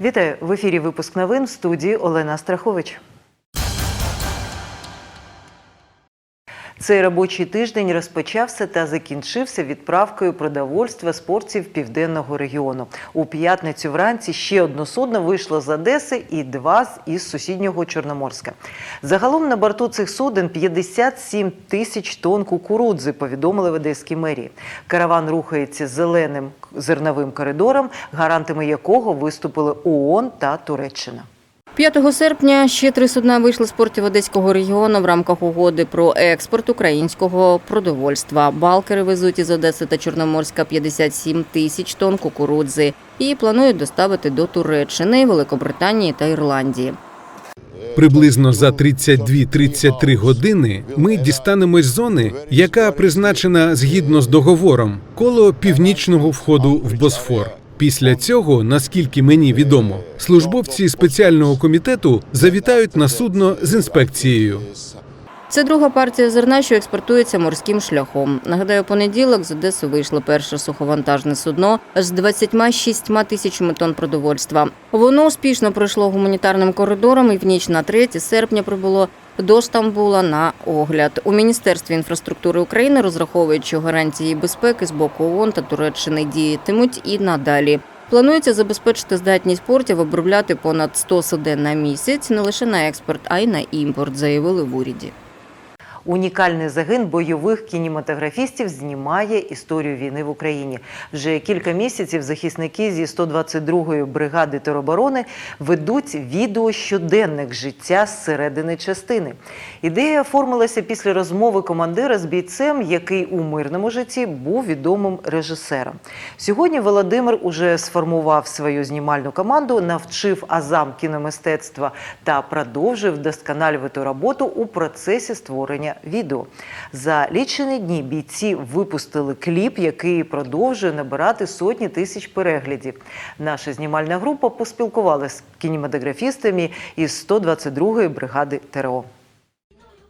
Вітаю в ефірі. Випуск новин в студії Олена Страхович. Цей робочий тиждень розпочався та закінчився відправкою продовольства спортів південного регіону. У п'ятницю вранці ще одно судно вийшло з Одеси і два з- із сусіднього Чорноморська. Загалом на борту цих суден 57 тисяч тонн кукурудзи, повідомили в Одеській мерії. Караван рухається зеленим зерновим коридором, гарантами якого виступили ООН та Туреччина. 5 серпня ще три судна вийшли з портів Одеського регіону в рамках угоди про експорт українського продовольства. Балкери везуть із Одеси та Чорноморська 57 тисяч тонн кукурудзи і планують доставити до Туреччини, Великобританії та Ірландії. Приблизно за 32-33 години ми дістанемось з зони, яка призначена згідно з договором коло північного входу в Босфор. Після цього, наскільки мені відомо, службовці спеціального комітету завітають на судно з інспекцією. Це друга партія зерна, що експортується морським шляхом. Нагадаю, понеділок з Одеси вийшло перше суховантажне судно з 26 тисячами тонн продовольства. Воно успішно пройшло гуманітарним коридором і в ніч на 3 серпня прибуло до Стамбула на огляд. У Міністерстві інфраструктури України розраховують, що гарантії безпеки з боку ООН та Туреччини діятимуть і надалі. Планується забезпечити здатність портів обробляти понад 100 суден на місяць не лише на експорт, а й на імпорт, заявили в уряді. Унікальний загин бойових кінематографістів знімає історію війни в Україні. Вже кілька місяців захисники зі 122-ї бригади тероборони ведуть відео щоденник життя з середини частини. Ідея оформилася після розмови командира з бійцем, який у мирному житті був відомим режисером. Сьогодні Володимир уже сформував свою знімальну команду, навчив азам кіномистецтва та продовжив вдосконалювати роботу у процесі створення відео. За лічені дні бійці випустили кліп, який продовжує набирати сотні тисяч переглядів. Наша знімальна група поспілкувалася з кінематографістами із 122-ї бригади ТРО.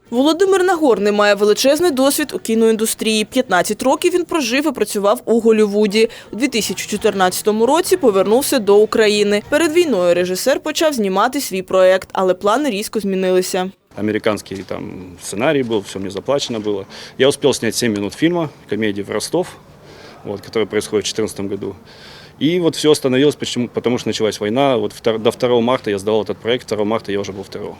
Володимир Нагорний має величезний досвід у кіноіндустрії. 15 років він прожив і працював у Голлівуді. У 2014 році повернувся до України. Перед війною режисер почав знімати свій проект, але плани різко змінилися. Американский там сценарий был, все мне заплачено было. Я успел снять 7 минут фильма, комедии в Ростов, вот, которая происходит в 2014 году. И вот все остановилось, почему? потому что началась война. Вот до 2 марта я сдавал этот проект, 2 марта я уже был в.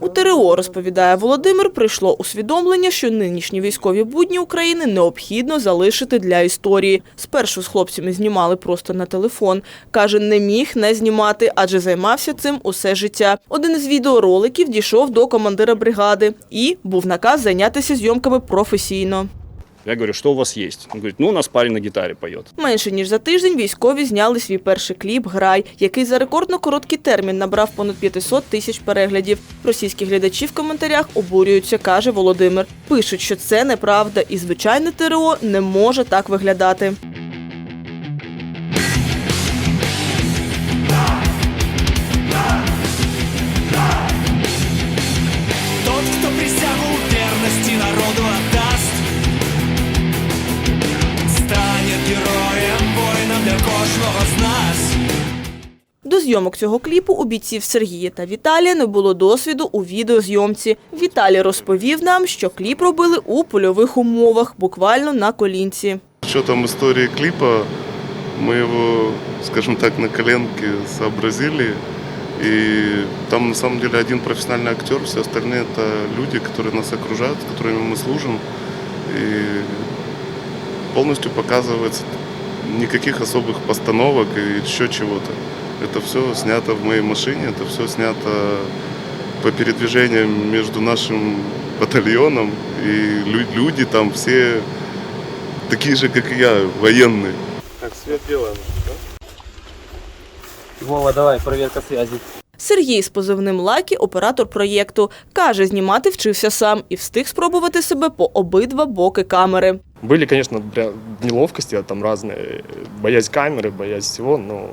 У ТРО, розповідає Володимир, прийшло усвідомлення, що нинішні військові будні України необхідно залишити для історії. Спершу з хлопцями знімали просто на телефон. Каже, не міг не знімати, адже займався цим усе життя. Один із відеороликів дійшов до командира бригади і був наказ зайнятися зйомками професійно. Я говорю, що у вас є? Він говорить, ну, у нас парень на гітарі поє. Менше ніж за тиждень військові зняли свій перший кліп Грай, який за рекордно короткий термін набрав понад 500 тисяч переглядів. Російські глядачі в коментарях обурюються, каже Володимир. Пишуть, що це неправда, і звичайне ТРО не може так виглядати. До зйомок цього кліпу у бійців Сергія та Віталія не було досвіду у відеозйомці. Віталій розповів нам, що кліп робили у польових умовах, буквально на колінці. С учетом истории клипа мы его, скажем так, на коленке сообразили. И там на самом деле один профессиональный актер, все остальные это люди, которые нас окружают, с которыми мы служим. И полностью показывается никаких особых постановок и еще чего-то. Это все снято в моей машине, это все снято по передвижениям между нашим батальоном. И лю- люди там все такие же, как и я, военные. Вова, давай, проверка связи. Сергій з позивним Лакі, оператор проєкту, каже, знімати вчився сам і встиг спробувати себе по обидва боки камери. Были, конечно, прям неловкости, а там разные, боязнь камеры, боязнь всего, но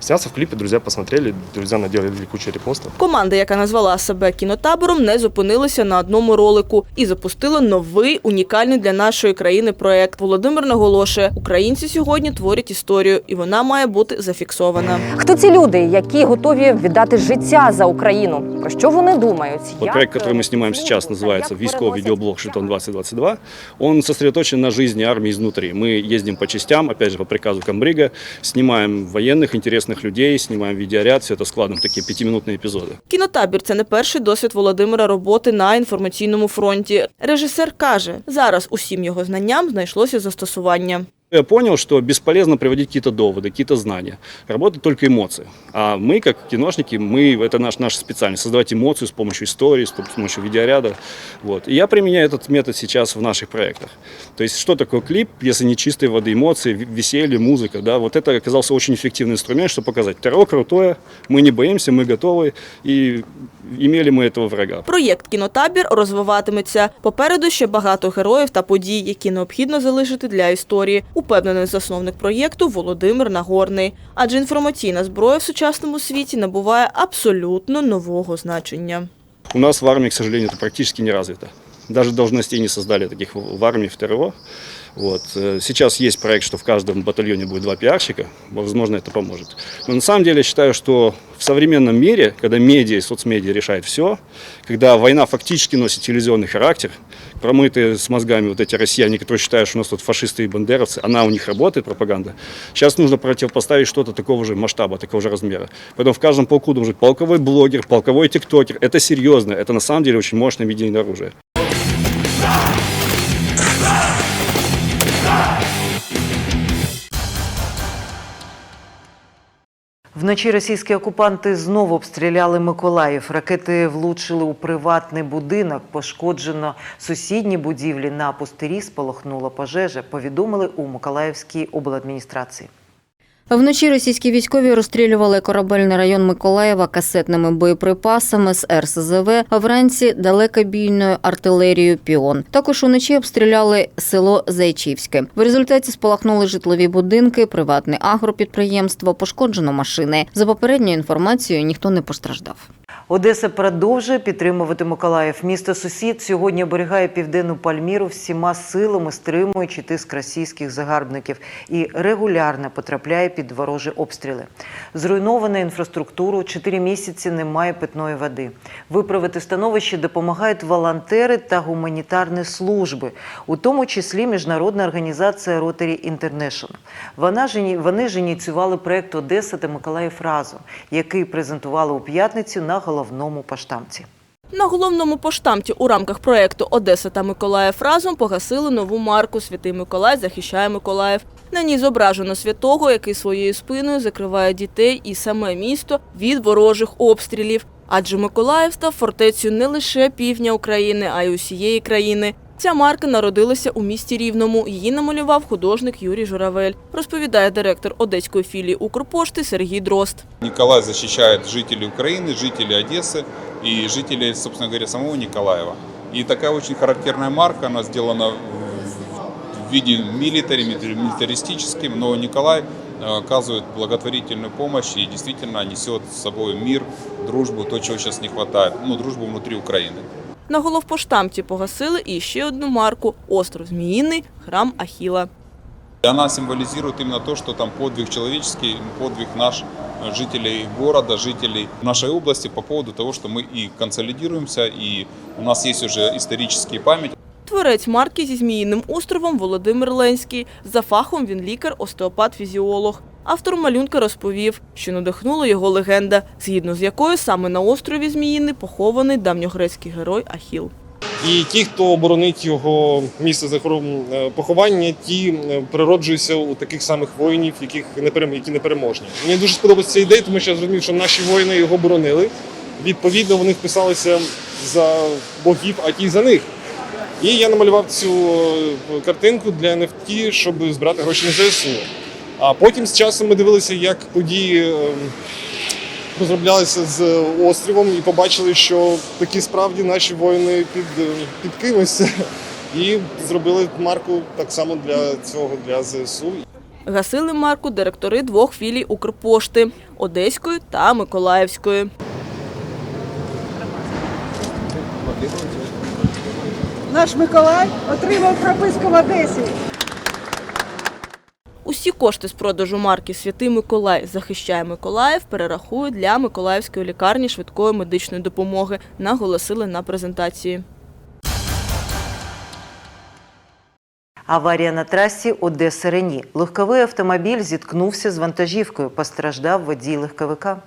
Снялся в клипе, друзья посмотрели, друзья наделали кучу репостов. Команда, яка назвала себе кінотабором, не зупинилася на одному ролику і запустила новий унікальний для нашої країни проект. Володимир наголошує, українці сьогодні творять історію, і вона має бути зафіксована. Хто ці люди, які готові віддати життя за Україну? Про що вони думають? Вот Як, проект, который мы е, снимаем сейчас, служаться, называется як «Військовый переносять видеоблог Шитон 2022». Он сосредоточен на жизни армии изнутри. Мы ездим по частям, опять же, по приказу Камбрига, снимаем военных, интересных людей, снимаем видеоряд, все это складываем в такие пятиминутные эпизоды. Кінотабір це не перший досвід Володимира роботи на інформаційному фронті. Режисер каже, зараз усім його знанням знайшлося застосування. Я понял, что бесполезно приводить какие-то доводы, какие-то знания. Работают только эмоции. А мы, как киношники, мы, это наш, наша специальность, создавать эмоцию с помощью истории, с помощью видеоряда. Вот. И я применяю этот метод сейчас в наших проектах. То есть, что такое клип, если не чистой воды эмоции, в- веселье, музыка, да, вот это оказался очень эффективный инструмент, чтобы показать, террор крутое, мы не боимся, мы готовы, и имели мы этого врага. Проєкт кінотабір розвиватиметься. Попереду ще багато героїв та подій, які необхідно залишити для історії. Упевнений засновник проєкту Володимир Нагорний. Адже інформаційна зброя в сучасному світі набуває абсолютно нового значення. У нас в армии, к сожалению, это практически не развито. Даже должностей не создали таких в в армии, в ТРО. Вот. Э, Сейчас есть проект, что в каждом батальоне будет два пиарщика. Возможно, это поможет. Но на самом деле я считаю, что в современном мире, когда медиа и соцмедиа решают все, когда война фактически носит телевизионный характер, промытые с мозгами вот эти россияне, которые считают, что у нас тут фашисты и бандеровцы, она у них работает, пропаганда. Сейчас нужно противопоставить что-то такого же масштаба, такого же размера. Поэтому в каждом полку должен быть полковой блогер, полковой тиктокер. Это серьезно, это на самом деле очень мощное медийное оружие. Вночі російські окупанти знову обстріляли Миколаїв. Ракети влучили у приватний будинок. Пошкоджено сусідні будівлі. На пустирі спалахнула пожежа. Повідомили у Миколаївській обладміністрації. Вночі російські військові розстрілювали корабельний район Миколаєва касетними боєприпасами з РСЗВ, а вранці далекобійною артилерією Піон. Також уночі обстріляли село Зайчівське. В результаті спалахнули житлові будинки, приватне агропідприємство, пошкоджено машини. За попередньою інформацією, ніхто не постраждав. Одеса продовжує підтримувати Миколаїв. Місто сусід сьогодні оберігає південну Пальміру всіма силами, стримуючи тиск російських загарбників і регулярно потрапляє під ворожі обстріли. Зруйнована інфраструктуру, чотири місяці немає питної води. Виправити становище допомагають волонтери та гуманітарні служби, у тому числі міжнародна організація Rotary International. Вона ж вони ж ініціювали проект Одеса та Миколаїв разом, який презентували у п'ятницю на головному поштамці. На головному поштамті у рамках проєкту Одеса та Миколаїв разом погасили нову марку Святий Миколай захищає Миколаїв. На ній зображено святого, який своєю спиною закриває дітей і саме місто від ворожих обстрілів. Адже Миколаїв став фортецею не лише півдня України, а й усієї країни. Ця марка народилася у місті Рівному. Її намалював художник Юрій Журавель, розповідає директор одеської філії Укрпошти Сергій Дрозд. Николай защищает жителей Украины, жителей Одессы и жителей, собственно говоря, самого Николаева. И такая очень характерная марка, она сделана в в виде милитари, милитаристическим, но Николай э, оказывает благотворительную помощь и действительно несет с собой мир, дружбу, то, чего сейчас не хватает, ну, дружбу внутри Украины. На головпоштамті погасили і ще одну марку Остров Зміїний, храм Ахіла. И Она символизирует именно то, что там подвиг человеческий, подвиг наш, э, жителей города, жителей нашей области по поводу того, что мы и консолидируемся, и у нас есть уже исторические памяти. Творець марки зі Зміїним островом Володимир Ленський. За фахом він лікар, остеопат, фізіолог. Автор малюнка розповів, що надихнула його легенда, згідно з якою саме на острові Зміїний похований давньогрецький герой Ахіл. І ті, хто боронить його місце е, поховання, ті е, природжуються у таких самих воїнів, яких які непереможні. Мені дуже сподобалася ця ідея, тому що я зрозумів, що наші воїни його боронили. Відповідно, вони вписалися за богів, а ті за них. І я намалював цю е, картинку для NFT, щоб збирати гроші на ЗСУ. А потім з часом ми дивилися, як події е, розроблялися з островом і побачили, що такі справді наші воїни під, е, під кимось. І зробили марку так само для цього для ЗСУ. Гасили марку директори двох філій Укрпошти – Одеської та Миколаївської. Наш Миколай отримав прописку в Одесі. Усі кошти з продажу марки Святий Миколай захищає Миколаїв перерахують для Миколаївської лікарні швидкої медичної допомоги, наголосили на презентації. Аварія на трасі Одеса Рені. Легковий автомобіль зіткнувся з вантажівкою. Постраждав водій легковика.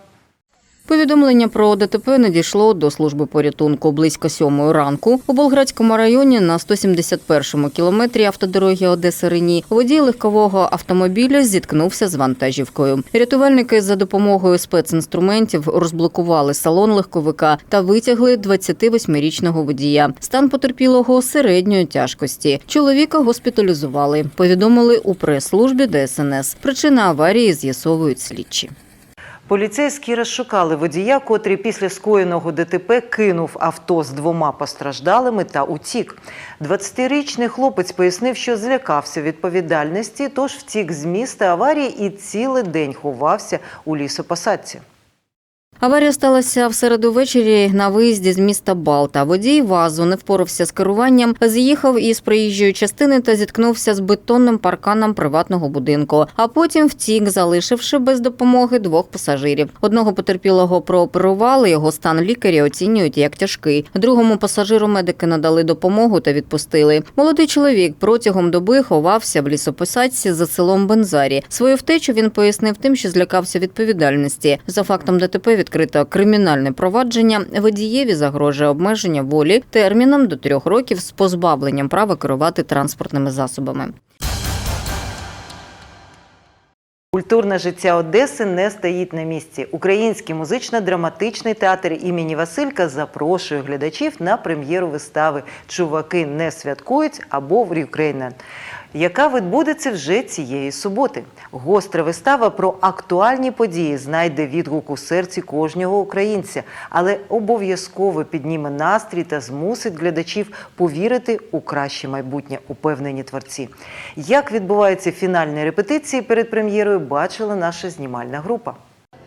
Повідомлення про ДТП надійшло до служби порятунку близько сьомої ранку. У Болградському районі на 171-му кілометрі автодороги Одеса Рені водій легкового автомобіля зіткнувся з вантажівкою. Рятувальники за допомогою спецінструментів розблокували салон легковика та витягли 28-річного водія. Стан потерпілого середньої тяжкості. Чоловіка госпіталізували. Повідомили у прес-службі ДСНС. Причина аварії з'ясовують слідчі. Поліцейські розшукали водія, котрий після скоєного ДТП кинув авто з двома постраждалими та утік. 20-річний хлопець пояснив, що злякався відповідальності, тож втік з міста аварії і цілий день ховався у лісопосадці. Аварія сталася в середу ввечері на виїзді з міста Балта. Водій вазу не впорався з керуванням, з'їхав із проїжджої частини та зіткнувся з бетонним парканом приватного будинку. А потім втік, залишивши без допомоги двох пасажирів. Одного потерпілого прооперували. Його стан лікарі оцінюють як тяжкий. Другому пасажиру медики надали допомогу та відпустили. Молодий чоловік протягом доби ховався в лісопосадці за селом Бензарі. Свою втечу він пояснив тим, що злякався відповідальності. За фактом ДТП відкрито кримінальне провадження. Водієві загрожує обмеження волі терміном до трьох років з позбавленням права керувати транспортними засобами. Культурне життя Одеси не стоїть на місці. Український музично-драматичний театр імені Василька запрошує глядачів на прем'єру вистави Чуваки не святкують або в Рюкрейнен, яка відбудеться вже цієї суботи. Гостра вистава про актуальні події знайде відгук у серці кожного українця, але обов'язково підніме настрій та змусить глядачів повірити у краще майбутнє, упевнені творці. Як відбуваються фінальні репетиції перед прем'єрою, бачила наша знімальна група.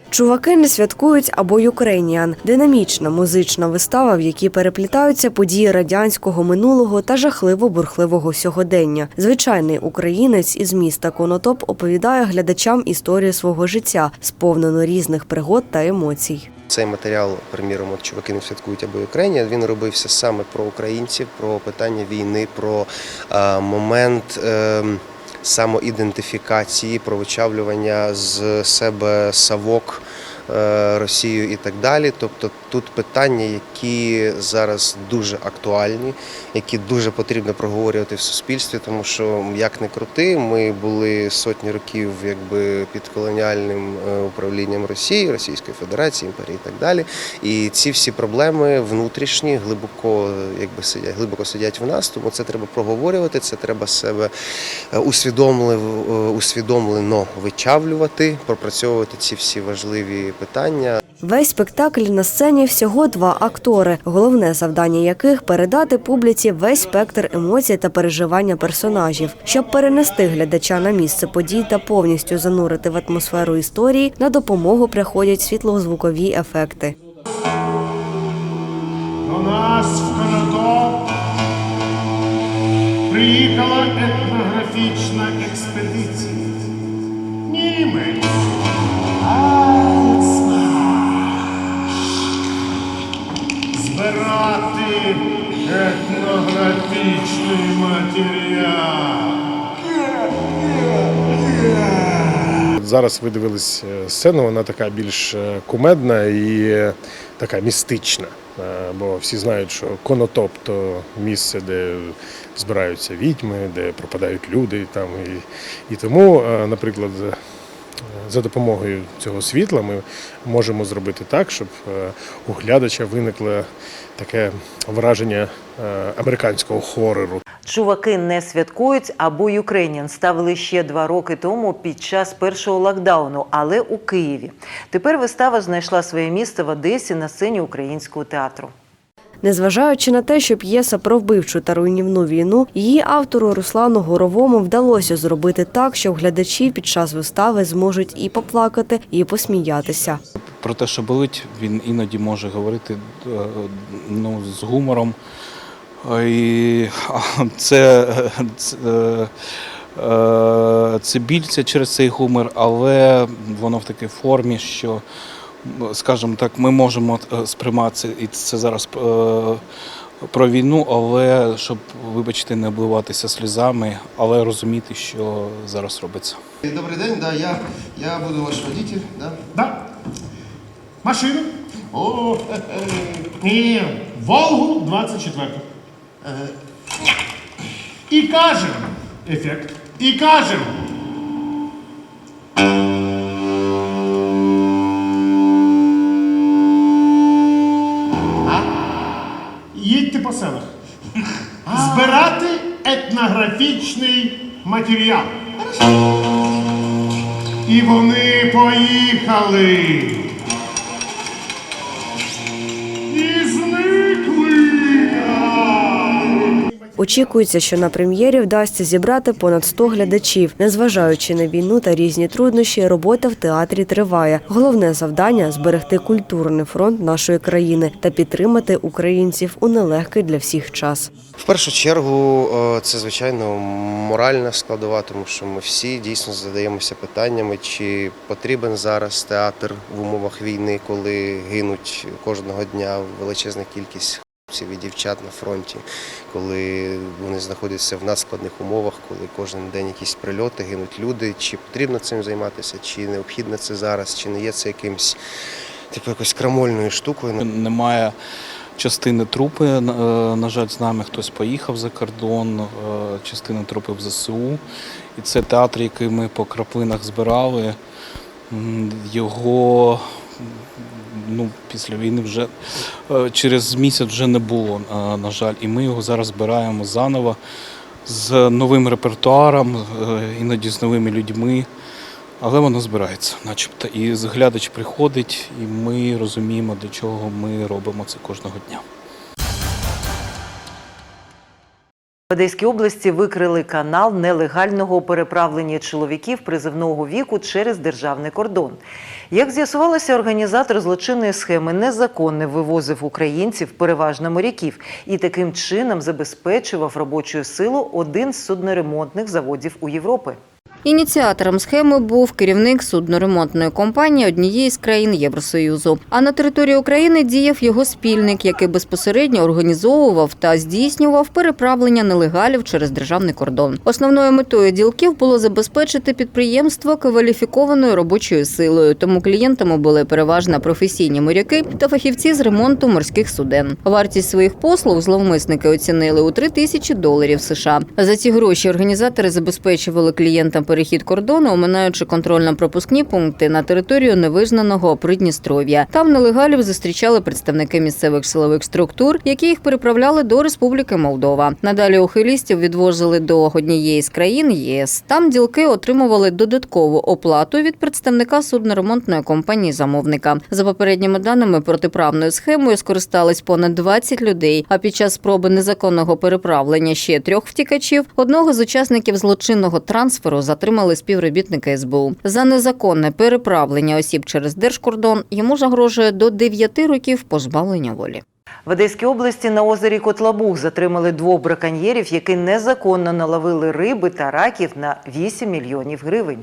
Чуваки не святкують або Юкрейніан динамічна музична вистава, в якій переплітаються події радянського минулого та жахливо бурхливого сьогодення. Звичайний українець із міста Конотоп оповідає глядачам історію свого життя, сповнену різних пригод та емоцій. Цей матеріал, приміром, от чуваки не святкують або Україні. Він робився саме про українців, про питання війни, про е, момент. Е, Самоідентифікації, провичавлювання з себе савок е, Росією і так далі. Тобто тут питання, які зараз дуже актуальні, які дуже потрібно проговорювати в суспільстві, тому що як не крути, ми були сотні років якби під колоніальним е, управлінням Росії, Російської Федерації, імперії і так далі. І ці всі проблеми внутрішні глибоко, якби сидять, глибоко сидять в нас, тому це треба проговорювати, це треба себе е, усвідомлено вичавлювати, пропрацьовувати ці всі важливі питання. Весь спектакль на сцені всього два актори, головне завдання яких передати публіці весь спектр емоцій та переживання персонажів. Щоб перенести глядача на місце подій та повністю занурити в атмосферу історії, на допомогу приходять світлозвукові ефекти. До нас в Конотоп приїхала етнографічна експедиція. Німець. Збирати етнографічний матеріал. Зараз ви дивились е, сцену, вона така більш е, кумедна і е, така містична. Бо всі знають, що конотоп то місце, де збираються відьми, де пропадають люди. Там, і, і тому, наприклад, за допомогою цього світла ми можемо зробити так, щоб у глядача виникло таке враження е, американського хорору. Чуваки не святкують або Юкрейніан ставили ще два роки тому під час першого локдауну, але у Києві. Тепер вистава знайшла своє місце в Одесі на сцені українського театру. Незважаючи на те, що п'єса про вбивчу та руйнівну війну, її автору Руслану Горовому вдалося зробити так, що глядачі під час вистави зможуть і поплакати, і посміятися. Про те, що болить, він іноді може говорити е, ну, з гумором. І це, це, е, е, це більця через цей гумор, але воно в такій формі, що, скажімо так, ми можемо сприймати і це зараз про війну, але щоб, вибачте, не обливатися сльозами, але розуміти, що зараз робиться. Добрий день, да, я, я буду ваш водитель, да? Да. Машину? О, хе-хе. Ні, Волгу 24. Е, І кажем. Ефект. І кажем. Їдьте по селах. Збирати етнографічний матеріал. І вони поїхали. Очікується, що на прем'єрі вдасться зібрати понад 100 глядачів. Незважаючи на війну та різні труднощі, робота в театрі триває. Головне завдання зберегти культурний фронт нашої країни та підтримати українців у нелегкий для всіх час. В першу чергу е, це звичайно моральна складова, тому що ми всі дійсно задаємося питаннями, чи потрібен зараз театр в умовах війни, коли гинуть кожного дня величезна кількість хлопців і дівчат на фронті, коли вони знаходяться в надскладних умовах, коли кожен день якісь прильоти, гинуть люди. Чи потрібно цим займатися, чи необхідно це зараз, чи не є це якимось типу якось крамольною штукою. Немає частини трупи, на- е, жаль, з нами хтось поїхав за кордон, е, частина трупи в ЗСУ. І це театр, який ми по краплинах збирали. Його ну, після війни вже е, через місяць вже не було, е, на жаль. І ми його зараз збираємо заново з новим репертуаром, е, іноді з новими людьми. Але воно збирається, начебто. І глядач приходить, і ми розуміємо, для чого ми робимо це кожного дня. В Одеській області викрили канал нелегального переправлення чоловіків призивного віку через державний кордон. Як з'ясувалося, організатор злочинної схеми незаконно вивозив українців, переважно моряків, і таким чином забезпечував робочу силу один з судноремонтних заводів у Європи. Ініціатором схеми був керівник судноремонтної компанії однієї з країн Євросоюзу. А на території України діяв його спільник, який безпосередньо організовував та здійснював переправлення нелегалів через державний кордон. Основною метою ділків було забезпечити підприємство кваліфікованою робочою силою. Тому клієнтами були переважно професійні моряки та фахівці з ремонту морських суден. Вартість своїх послуг зловмисники оцінили у 3 тисячі доларів США. За ці гроші організатори забезпечували клієнтам перехід кордону, оминаючи контрольно-пропускні пункти на територію невизнаного Придністров'я. Там нелегалів зустрічали представники місцевих силових структур, які їх переправляли до Республіки Молдова. Надалі ухилістів відвозили до однієї з країн ЄС. Там ділки отримували додаткову оплату від представника судноремонтної компанії замовника. За попередніми даними протиправною схемою скористались понад 20 людей. А під час спроби незаконного переправлення ще трьох втікачів одного з учасників злочинного трансферу затримали співробітника СБУ. За незаконне переправлення осіб через держкордон йому загрожує до 9 років позбавлення волі. В Одеській області на озері Котлабух затримали двох браконьєрів, які незаконно наловили риби та раків на 8 мільйонів гривень.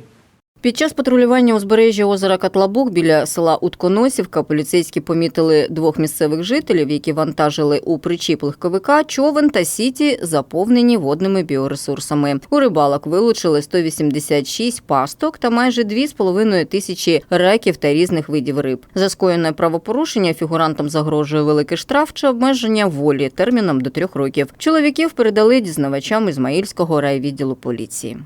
Під час патрулювання узбережжя озера Катлабук біля села Утконосівка поліцейські помітили двох місцевих жителів, які вантажили у причіп легковика човен та сіті, заповнені водними біоресурсами. У рибалок вилучили 186 пасток та майже 2,5 тисячі раків та різних видів риб. За скоєне правопорушення фігурантам загрожує великий штраф чи обмеження волі терміном до трьох років. Чоловіків передали дізнавачам Ізмаїльського райвідділу поліції.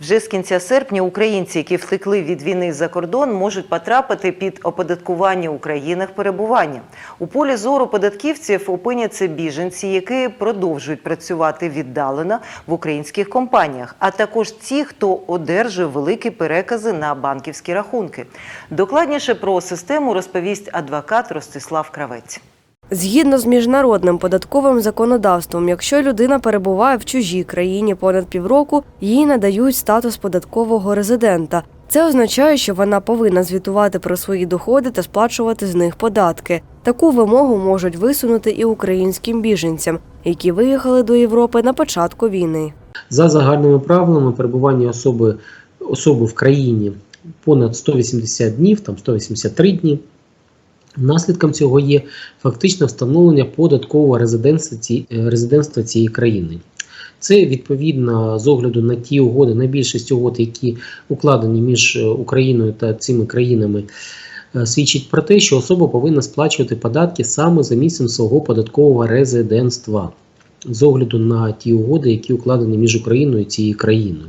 Вже з кінця серпня українці, які втекли від війни за кордон, можуть потрапити під оподаткування у країнах перебування. У полі зору податківців опиняться біженці, які продовжують працювати віддалено в українських компаніях, а також ті, хто одержує великі перекази на банківські рахунки. Докладніше про систему розповість адвокат Ростислав Кравець. Згідно з міжнародним податковим законодавством, якщо людина перебуває в чужій країні понад півроку, їй надають статус податкового резидента. Це означає, що вона повинна звітувати про свої доходи та сплачувати з них податки. Таку вимогу можуть висунути і українським біженцям, які виїхали до Європи на початку війни. За загальними правилами перебування особи, особи в країні понад 180 днів, там 183 дні. Наслідком цього є фактично встановлення податкового е, резидентства цієї країни. Це відповідно з огляду на ті угоди, на більшість угод, які укладені між е, Україною та цими країнами, е, свідчить про те, що особа повинна сплачувати податки саме за місцем свого податкового резидентства з огляду на ті угоди, які укладені між Україною і цією країною.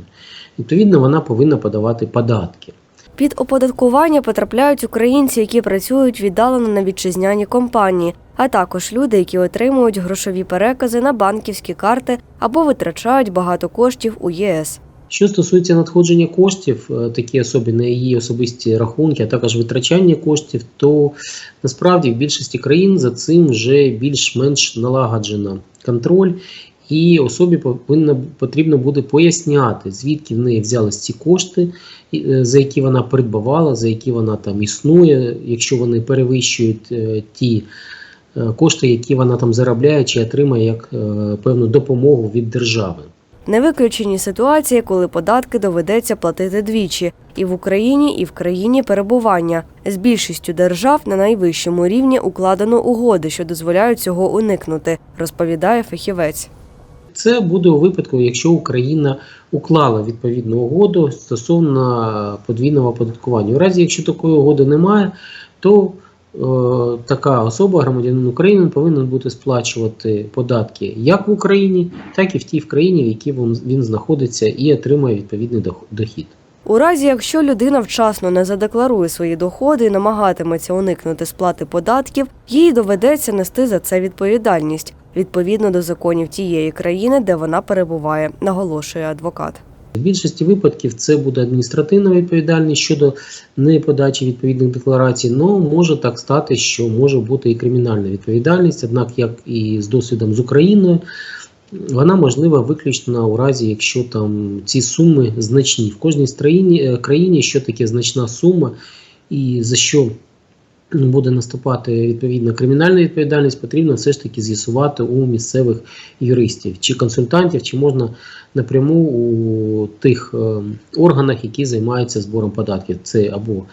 Відповідно, вона повинна подавати податки. Під оподаткування потрапляють українці, які працюють віддалено на вітчизняні компанії, а також люди, які отримують грошові перекази на банківські карти або витрачають багато коштів у ЄС. Що стосується надходження коштів, е, такі особи на її особисті рахунки, а також витрачання коштів, то насправді в більшості країн за цим вже більш-менш налагоджено контроль, і особі повинно потрібно буде поясняти, звідки в неї взялись ці кошти, е, за які вона придбавала, за які вона там існує, якщо вони перевищують е, ті е, кошти, які вона там заробляє чи отримає як певну допомогу від держави. Не виключені ситуації, коли податки доведеться платити двічі і в Україні, і в країні перебування. З більшістю держав на найвищому рівні укладено угоди, що дозволяють цього уникнути, розповідає фахівець. Це буде у випадку, якщо Україна уклала відповідну угоду стосовно подвійного оподаткування. У разі, якщо такої угоди немає, то е, така особа, громадянин України, повинен бути сплачувати податки як в Україні, так і в тій країні, в якій він, знаходиться і отримує відповідний дох- дохід. У разі, якщо людина вчасно не задекларує свої доходи і намагатиметься уникнути сплати податків, їй доведеться нести за це відповідальність відповідно до законів тієї країни, де вона перебуває, наголошує адвокат. В більшості випадків це буде адміністративна відповідальність щодо неподачі відповідних декларацій. але може так стати, що може бути і кримінальна відповідальність. Однак, як і з досвідом з Україною, вона можлива виключно у разі, якщо там ці суми значні. В кожній країні, е, країні що таке значна сума, і за що буде наступати відповідна кримінальна відповідальність, потрібно все ж таки з'ясувати у місцевих юристів чи консультантів, чи можна напряму у тих е, органах, які займаються збором податків. Це або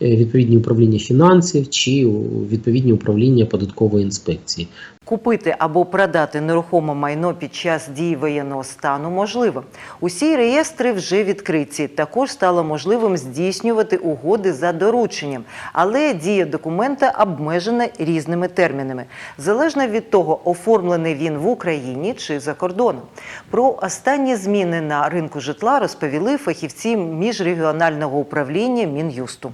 відповідні управління фінансів, чи відповідні управління податкової інспекції. Купити або продати нерухоме майно під час дії воєнного стану можливо. Усі реєстри вже відкриті. Також стало можливим здійснювати угоди за дорученням, але дія документа обмежена різними термінами, залежно від того, оформлений він в Україні чи за кордоном. Про останні зміни на ринку житла розповіли фахівці міжрегіонального управління Мін'юсту.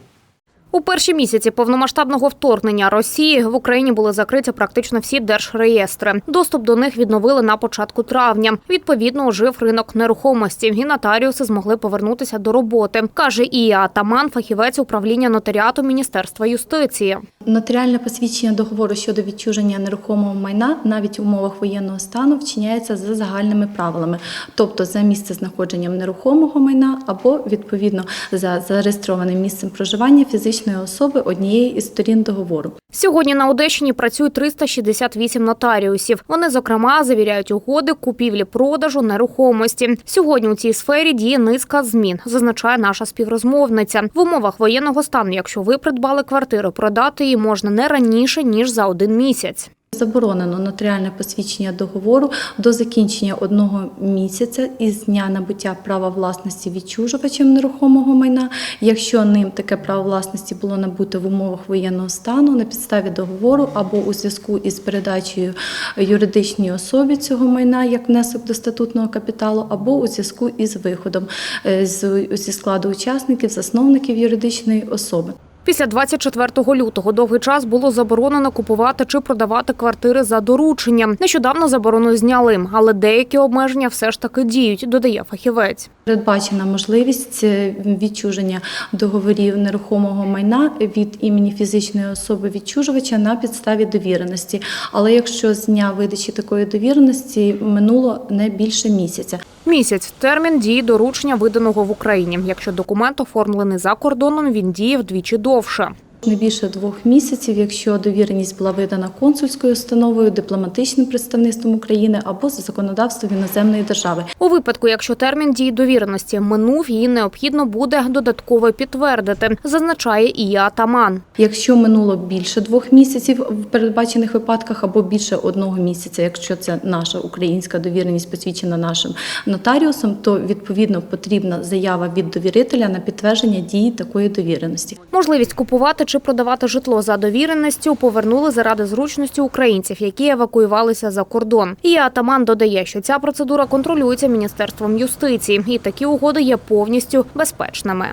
У перші місяці повномасштабного вторгнення Росії в Україні були закриті практично всі держреєстри. Доступ до них відновили на початку травня. Відповідно, ожив ринок нерухомості, і нотаріуси змогли повернутися до роботи, каже Ія Атаман, фахівець управління нотаріату Міністерства юстиції. Нотаріальне посвідчення договору щодо відчуження нерухомого майна навіть в умовах воєнного стану вчиняється за загальними правилами, тобто за місце знаходженням нерухомого майна або відповідно за зареєстрованим місцем проживання фізичної особи однієї із сторін договору. Сьогодні на Одещині працюють 368 нотаріусів. Вони, зокрема, завіряють угоди купівлі-продажу нерухомості. Сьогодні у цій сфері діє низка змін, зазначає наша співрозмовниця. В умовах воєнного стану, якщо ви придбали квартиру, продати її можна не раніше ніж за один місяць. Заборонено нотаріальне посвідчення договору до закінчення одного місяця із дня набуття права власності відчужувачем нерухомого майна, якщо ним таке право власності було набуто в умовах воєнного стану на підставі договору або у зв'язку із передачею юридичній особі цього майна як внесок до статутного капіталу, або у зв'язку із виходом е, зі складу учасників, засновників юридичної особи. Після 24 лютого довгий час було заборонено купувати чи продавати квартири за дорученням. Нещодавно заборону зняли, але деякі обмеження все ж таки діють, додає фахівець. Передбачена можливість е, відчуження договорів нерухомого майна від імені фізичної особи відчужувача на підставі довіреності. Але якщо з дня видачі такої довіреності минуло не більше місяця. Місяць термін дії доручення виданого в Україні. Якщо документ оформлений за кордоном, він діє вдвічі довше. Не більше двох місяців, якщо довіреність була видана консульською установою, дипломатичним представництвом України або за законодавством іноземної держави. У випадку, якщо термін дії довіреності минув, її необхідно буде додатково підтвердити, зазначає і Атаман. Якщо минуло більше двох місяців в передбачених випадках або більше одного місяця, якщо це наша українська довіреність посвідчена нашим нотаріусом, то відповідно потрібна заява від довірителя на підтвердження дії такої довіреності. Можливість купувати чи продавати житло за довіреністю повернули заради зручності українців, які евакуювалися за кордон. І Атаман додає, що ця процедура контролюється міністерством юстиції, і такі угоди є повністю безпечними.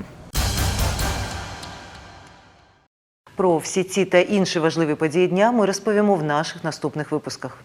Про всі ці та інші важливі події дня ми розповімо в наших наступних випусках.